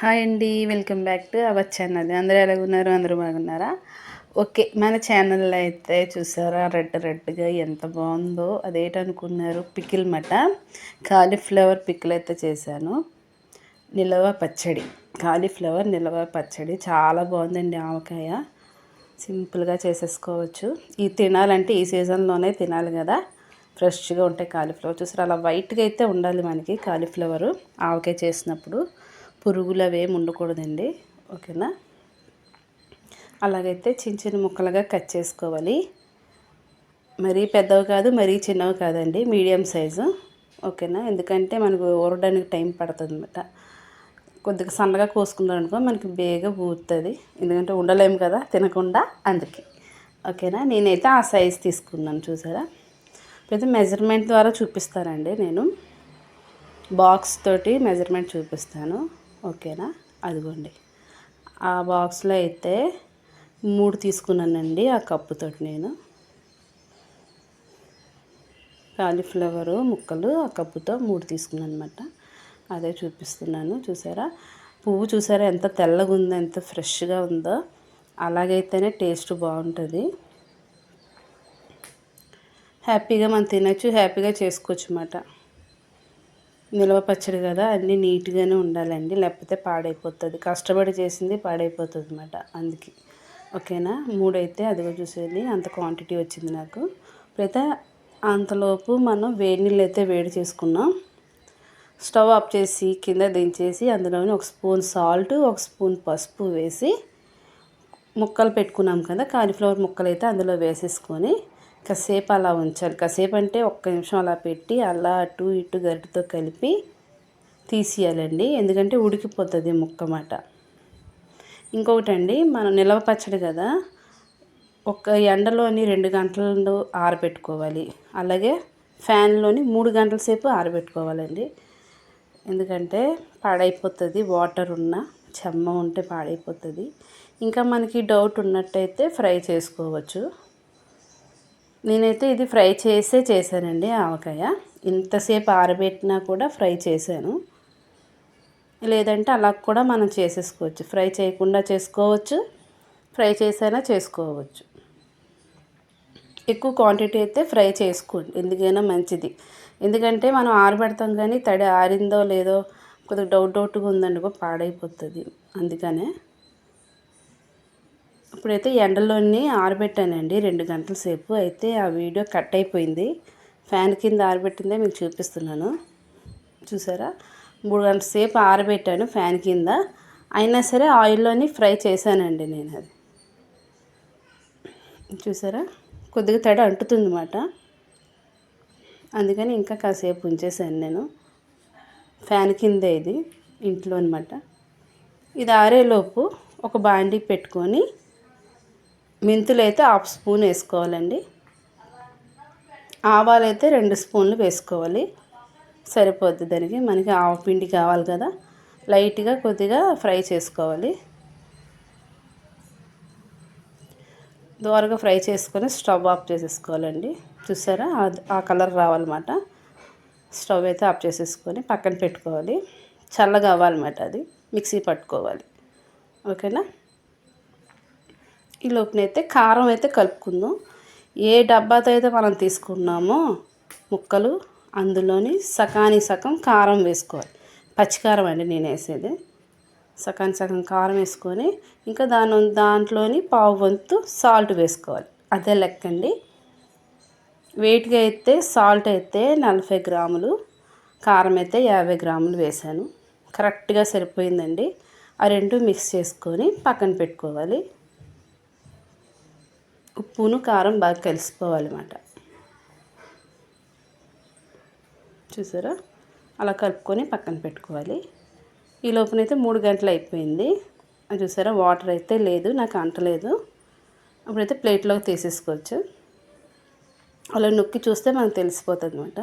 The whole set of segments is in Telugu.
హాయ్ అండి welcome back to our channel. అందరూ ఎలాగున్నారు? అందరూ బాగున్నారా? ఓకే మన ఛానల్లో అయితే చూసారా? రెడ్ రెడ్గా ఎంత బాగుందో. అదేటనుకున్నారు పికిల్ మట. కాలీఫ్లవర్ పికిల్ అయితే చేశాను. నిలవ పచ్చడి. కాలీఫ్లవర్ నిలవ పచ్చడి. చాలా బాగుందండి ఆవకాయ. సింపుల్గా చేసేసుకోవచ్చు. ఈ తినాలంటే ఈ సీజన్లోనే తినాలి కదా. ఫ్రెష్గా ఉంటాయి కాలీఫ్లవర్. చూసారు? అలా వైట్గా అయితే ఉండాలి మనకి కాలీఫ్లవరు. ఆవకాయ చేసినప్పుడు. పురుగులు అవేమి ఉండకూడదండి. ఓకేనా? అలాగైతే చిన్న చిన్న ముక్కలుగా కట్ చేసుకోవాలి. మరీ పెద్దవి కాదు మరీ చిన్నవి కాదండి. Medium size. ఓకేనా? ఎందుకంటే మనకు ఊరడానికి టైం పడుతుంది అనమాట కొద్దిగా సన్నగా కోసుకున్నారనుకో మనకి బేగా ఊరుతుంది ఎందుకంటే ఉండలేము కదా తినకుండా అందుకే. ఓకేనా? నేనైతే ఆ సైజ్ తీసుకున్నాను చూసారా? అయితే మెజర్మెంట్ ద్వారా చూపిస్తానండి నేను. బాక్స్ తోటి మెజర్మెంట్ చూపిస్తాను. ఓకేనా? అదిగోండి. ఆ బాక్స్లో అయితే మూడు తీసుకున్నానండి ఆ కప్పుతోటి నేను. కాలీఫ్లవరు ముక్కలు ఆ కప్పుతో మూడు తీసుకున్నాను అనమాట అదే చూపిస్తున్నాను చూసారా? పువ్వు చూసారా ఎంత తెల్లగా ఉందో ఎంత ఫ్రెష్గా ఉందో? అలాగైతేనే టేస్ట్ బాగుంటుంది. హ్యాపీగా మనం తినచ్చు హ్యాపీగా చేసుకోవచ్చు అన్నమాట నిల్వ పచ్చడి కదా అన్నీ నీట్గానే ఉండాలండి. లేకపోతే పాడైపోతుంది. కష్టపడి చేసింది పాడైపోతుంది అనమాట అందుకే. ఓకేనా? మూడైతే అదిగో చూసేది అంత క్వాంటిటీ వచ్చింది నాకు. లేదా అంతలోపు మనం వేడి నీళ్ళు అయితే వేడి చేసుకున్నాం. స్టవ్ ఆఫ్ చేసి కింద దించేసి అందులోని ఒక స్పూన్ సాల్ట్ ఒక స్పూన్ పసుపు వేసి ముక్కలు పెట్టుకున్నాం కదా కాలీఫ్లవర్ ముక్కలు అయితే అందులో వేసేసుకొని కాసేపు అలా ఉంచాలి. కాసేపు అంటే ఒక్క నిమిషం అలా పెట్టి అలా అటు ఇటు గరిటతో కలిపి తీసేయాలండి. ఎందుకంటే ఉడికిపోతుంది ముక్క మాట. ఇంకొకటి అండి మనం నిలవ పచ్చడి కదా ఒక ఎండలోని రెండు గంటలు ఆరబెట్టుకోవాలి. అలాగే ఫ్యాన్లోని మూడు గంటల సేపు ఆరబెట్టుకోవాలండి. ఎందుకంటే పాడైపోతుంది వాటర్ ఉన్న చెమ్మ ఉంటే పాడైపోతుంది. ఇంకా మనకి డౌట్ ఉన్నట్టయితే ఫ్రై చేసుకోవచ్చు. నేనైతే ఇది ఫ్రై చేసే చేశానండి ఆవకాయ. ఇంతసేపు ఆరబెట్టినా కూడా ఫ్రై చేశాను. లేదంటే అలా కూడా మనం చేసేసుకోవచ్చు. ఫ్రై చేయకుండా చేసుకోవచ్చు. ఫ్రై చేసైనా చేసుకోవచ్చు. ఎక్కువ క్వాంటిటీ అయితే ఫ్రై చేసుకోండి. ఎందుకైనా మంచిది. ఎందుకంటే మనం ఆరబెడతాం కానీ తడి ఆరిందో లేదో కొద్దిగా డౌట్ డౌట్గా ఉందనుకో పాడైపోతుంది. అందుకనే ఇప్పుడైతే ఎండలోని ఆరబెట్టానండి రెండు గంటల సేపు. అయితే ఆ వీడియో కట్ అయిపోయింది. ఫ్యాన్ కింద ఆరబెట్టిందే మీకు చూపిస్తున్నాను. చూసారా? మూడు గంటల సేపు ఆరబెట్టాను ఫ్యాన్ కింద. అయినా సరే ఆయిల్లోని ఫ్రై చేశానండి నేను అది. చూసారా? కొద్దిగా తడి అంటుతుంది అన్నమాట అందుకని ఇంకా కాసేపు ఉంచేసాను నేను. ఫ్యాన్ కింద ఇది ఇంట్లో అనమాట ఇది ఆరేలోపు ఒక బాండీ పెట్టుకొని మెంతులు అయితే హాఫ్ స్పూన్ వేసుకోవాలండి. ఆవాలు అయితే రెండు స్పూన్లు వేసుకోవాలి. సరిపోద్ది దానికి. మనకి ఆవ పిండి కావాలి కదా. లైట్గా కొద్దిగా ఫ్రై చేసుకోవాలి. దోరగా ఫ్రై చేసుకొని స్టవ్ ఆఫ్ చేసేసుకోవాలండి. చూసారా? ఆ కలర్ రావాలన్నమాట. స్టవ్ అయితే ఆఫ్ చేసేసుకొని పక్కన పెట్టుకోవాలి. చల్లగా అవ్వాలన్నమాట అది. మిక్సీ పట్టుకోవాలి. ఓకేనా? ఈ లోపునైతే కారం అయితే కలుపుకుందాం. ఏ డబ్బాతో అయితే మనం తీసుకున్నామో ముక్కలు అందులోని సకాని సగం కారం వేసుకోవాలి. పచ్చికారం అండి నేను వేసేది. సకాని సగం కారం వేసుకొని ఇంకా దాని దాంట్లోని పావు వంతు సాల్ట్ వేసుకోవాలి. అదే లెక్కండి. వెయిట్గా అయితే సాల్ట్ అయితే నలభై గ్రాములు కారం అయితే యాభై గ్రాములు వేసాను. కరెక్ట్గా సరిపోయిందండి. ఆ రెండు మిక్స్ చేసుకొని పక్కన పెట్టుకోవాలి. ఉప్పును కారం బాగా కలిసిపోవాలన్నమాట. చూసారా? అలా కలుపుకొని పక్కన పెట్టుకోవాలి. ఈ లోపలైతే మూడు గంటలు అయిపోయింది. చూసారా? వాటర్ అయితే లేదు నాకు అంటలేదు అప్పుడైతే ప్లేట్లోకి తీసేసుకోవచ్చు. అలా నొక్కి చూస్తే మనకు తెలిసిపోతుంది అనమాట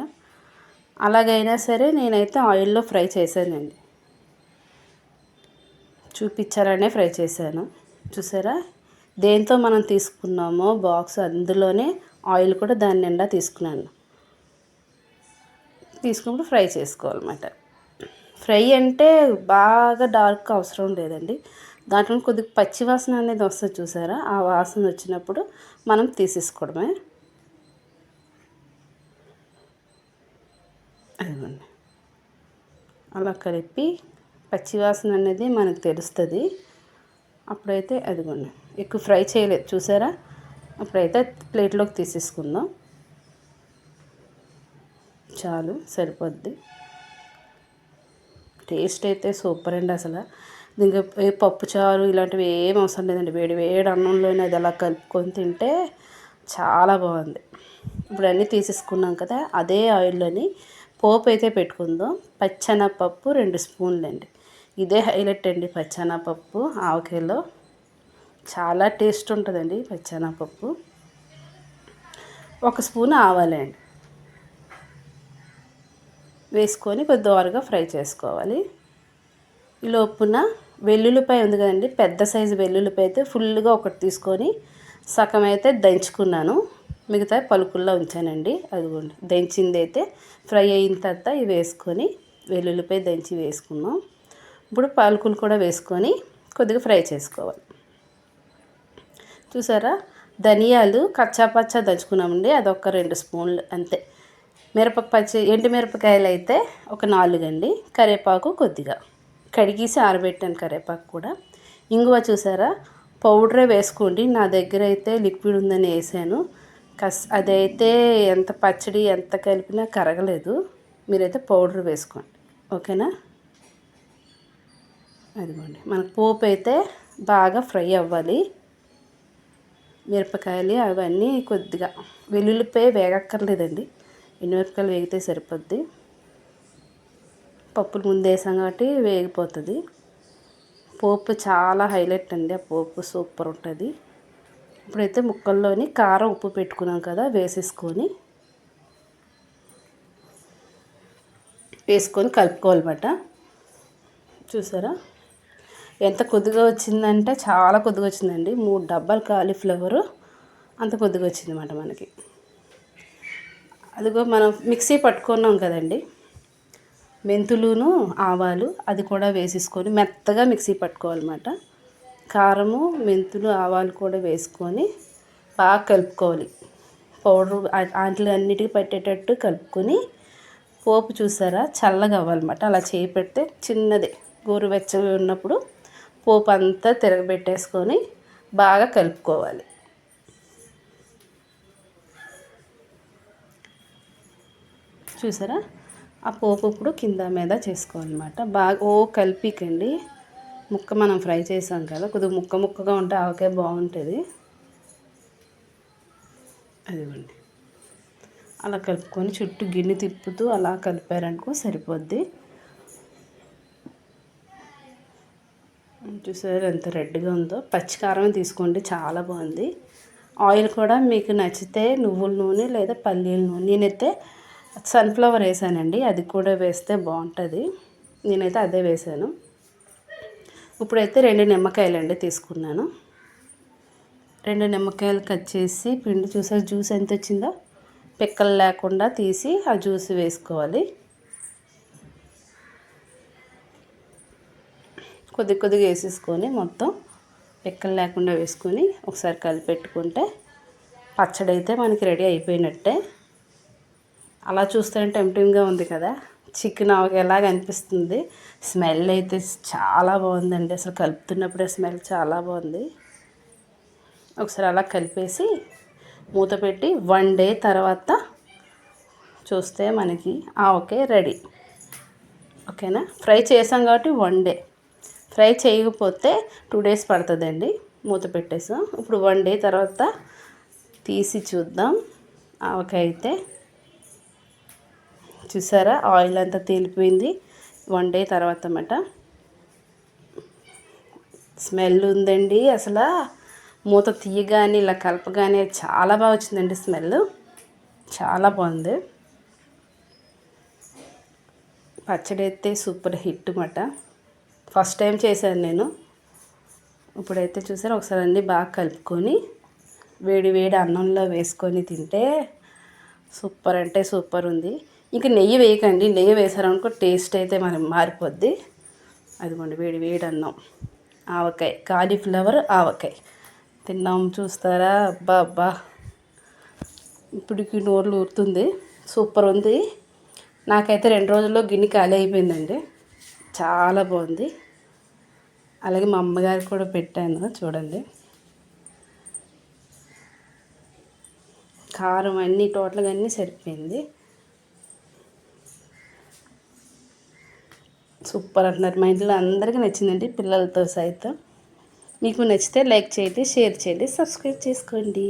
అలాగైనా సరే నేనైతే ఆయిల్లో ఫ్రై చేశానండి. చూపించాలనే ఫ్రై చేశాను. చూసారా? దేంతో మనం తీసుకున్నామో బాక్స్ అందులోనే ఆయిల్ కూడా దాని నిండా తీసుకున్నాను. తీసుకున్నప్పుడు ఫ్రై చేసుకోవాలన్నమాట. ఫ్రై అంటే బాగా డార్క్ అవసరం లేదండి. దాంట్లో కొద్దిగా పచ్చి వాసన అనేది వస్తుంది చూసారా? ఆ వాసన వచ్చినప్పుడు మనం తీసేసుకోవడమే. అదిగోండి. అలా కలిపి పచ్చివాసన అనేది మనకు తెలుస్తుంది. అప్పుడైతే అదిగోండి ఎక్కువ ఫ్రై చేయలేదు చూసారా? అప్పుడైతే ప్లేట్లోకి తీసేసుకుందాం. చాలు సరిపోద్ది. టేస్ట్ అయితే సూపర్ అండి అసలు. ఇంకా పప్పు చారు ఇలాంటివి ఏం అవసరం లేదండి. వేడి వేడి అన్నంలోనే అది అలా కలుపుకొని తింటే చాలా బాగుంది. ఇప్పుడు అన్నీ తీసేసుకున్నాం కదా అదే ఆయిల్లోని పోపు అయితే పెట్టుకుందాం. పచ్చెనపప్పు రెండు స్పూన్లు అండి ఇదే హైలైట్ అండి పచ్చెనపప్పు ఆవకాయలో. చాలా టేస్ట్ ఉంటుందండి పచ్చెనపప్పు. ఒక స్పూన్ ఆవాలండి వేసుకొని కొద్ది దోరగా ఫ్రై చేసుకోవాలి. ఈ లోపున వెల్లుల్లిపాయ ఉంది కదండి పెద్ద సైజు వెల్లుల్లిపాయ అయితే ఫుల్గా ఒకటి తీసుకొని సగం అయితే దంచుకున్నాను. మిగతా పలుకుల్లో ఉంచానండి అదిగోండి. దంచింది అయితే ఫ్రై అయిన తర్వాత ఇవి వేసుకొని వెల్లుల్లిపాయ దంచి వేసుకున్నాం. ఇప్పుడు పలుకులు కూడా వేసుకొని కొద్దిగా ఫ్రై చేసుకోవాలి. చూసారా? ధనియాలు కచ్చాపచ్చా దంచుకున్నామండి. అదొక రెండు స్పూన్లు అంతే. మిరప పచ్చి ఎండు మిరపకాయలు అయితే ఒక నాలుగండి. కరివేపాకు కొద్దిగా. కడిగేసి ఆరబెట్టాను కరివేపాకు కూడా. ఇంగువ చూసారా? పౌడరే వేసుకోండి. నా దగ్గర అయితే లిక్విడ్ ఉందని వేసాను. కస్ అదైతే ఎంత పచ్చడి ఎంత కలిపినా కరగలేదు. మీరైతే పౌడర్ వేసుకోండి. ఓకేనా? అదిగోండి. మనకు పోపు అయితే బాగా ఫ్రై అవ్వాలి. మిరపకాయలు అవన్నీ కొద్దిగా వెల్లుల్లిపాయ వేగక్కర్లేదండి. ఎన్నిమిరపకాయలు వేగితే సరిపోద్ది. పప్పులు ముందేసాం కాబట్టి వేగిపోతుంది. పోపు చాలా హైలైట్ అండి. ఆ పోపు సూపర్ ఉంటుంది. ఇప్పుడైతే ముక్కల్లోని కారం ఉప్పు పెట్టుకున్నాం కదా వేసేసుకొని వేసుకొని కలుపుకోవాలన్నమాట. చూసారా? ఎంత కొద్దిగా వచ్చిందంటే చాలా కొద్దిగా వచ్చిందండి. మూడు డబ్బాలు కాలీఫ్లవరు. అంత కొద్దిగా వచ్చిందన్నమాట మనకి. అదిగో మనం మిక్సీ పట్టుకున్నాం కదండి. మెంతులును ఆవాలు అది కూడా వేసేసుకొని మెత్తగా మిక్సీ పట్టుకోవాలన్నమాట. కారము మెంతులు ఆవాలు కూడా వేసుకొని బాగా కలుపుకోవాలి. పౌడర్ ఆంట్లు అన్నిటికీ పట్టేటట్టు కలుపుకొని పోపు చూసారా? చల్లగా అవ్వాలన్నమాట. అలా చేయి పెడితే చిన్నదే. గోరువెచ్చగా ఉన్నప్పుడు పోపు అంతా తిరగబెట్టేసుకొని బాగా కలుపుకోవాలి. చూసారా? ఆ పోపు ఇప్పుడు కింద మీద చేసుకోవాలన్నమాట. బాగా ఓ కలిపికండి. ముక్క మనం ఫ్రై చేసాం కదా కొద్దిగా ముక్క ముక్కగా ఉంటే ఆవకాయ బాగుంటుంది. అదిగోండి. అలా కలుపుకొని చుట్టూ గిన్నె తిప్పుతూ అలా కలిపారనుకో సరిపోద్ది. చూసారు ఎంత రెడ్గా ఉందో. పచ్చికారం తీసుకోండి చాలా బాగుంది. ఆయిల్ కూడా మీకు నచ్చితే నువ్వుల నూనె లేదా పల్లీల నూనె. నేనైతే సన్ఫ్లవర్ వేసానండి అది కూడా వేస్తే బాగుంటుంది. నేనైతే అదే వేసాను. ఇప్పుడైతే రెండు నిమ్మకాయలండి తీసుకున్నాను. రెండు నిమ్మకాయలు కట్ చేసి పిండి చూసారు జ్యూస్ ఎంత వచ్చిందో? పిక్కలు లేకుండా తీసి ఆ జ్యూస్ వేసుకోవాలి. కొద్ది కొద్దిగా వేసేసుకొని మొత్తం ఎక్కలు లేకుండా వేసుకొని ఒకసారి కలిపెట్టుకుంటే పచ్చడి అయితే మనకి రెడీ అయిపోయినట్టే. అలా చూస్తే టెంప్టింగ్గా ఉంది కదా. చికెన్ ఎలాగ అనిపిస్తుంది? స్మెల్ అయితే చాలా బాగుందండి. అసలు కలుపుతున్నప్పుడే స్మెల్ చాలా బాగుంది. ఒకసారి అలా కలిపేసి మూత పెట్టి వన్ డే తర్వాత చూస్తే మనకి ఓకే రెడీ. ఓకేనా? ఫ్రై చేసాం కాబట్టి వన్ డే. ఫ్రై చేయకపోతే టూ డేస్ పడుతుందండి. మూత పెట్టేసాం. ఇప్పుడు వన్ డే తర్వాత తీసి చూద్దాం. ఆవకాయ అయితే చూసారా? ఆయిల్ అంతా తేలిపోయింది. వన్ డే తర్వాత అన్నమాట. స్మెల్ ఉందండి అసలు. మూత తీయగానే ఇలా కలపగానే చాలా బాగా వచ్చిందండి స్మెల్. చాలా బాగుంది. పచ్చడి అయితే సూపర్ హిట్ అన్నమాట. ఫస్ట్ టైం చేశాను నేను. ఇప్పుడైతే చూసారు ఒకసారి అన్నీ బాగా కలుపుకొని వేడి వేడి అన్నంలో వేసుకొని తింటే సూపర్ అంటే సూపర్ ఉంది. ఇంకా నెయ్యి వేయకండి నెయ్యి వేసారనుకో టేస్ట్ అయితే మనం మారిపోద్ది. అదిగోండి వేడి వేడి అన్నం. ఆవకాయ కాలీఫ్లవర్ ఆవకాయ. తిన్నాం చూస్తారా? అబ్బా అబ్బా. ఇప్పటికి నోళ్ళు ఊరుతుంది. సూపర్ ఉంది. నాకైతే రెండు రోజుల్లో గిన్నె ఖాళీ అయిపోయిందండి. చాలా బాగుంది. అలాగే మా అమ్మగారు కూడా పెట్టాను చూడండి. కారం అన్నీ టోటల్గా అన్నీ సరిపోయింది. సూపర్ అంటున్నారు. మా ఇంట్లో అందరికీ నచ్చిందండి పిల్లలతో సైతం. మీకు నచ్చితే లైక్ చేయండి షేర్ చేయండి సబ్స్క్రైబ్ చేసుకోండి.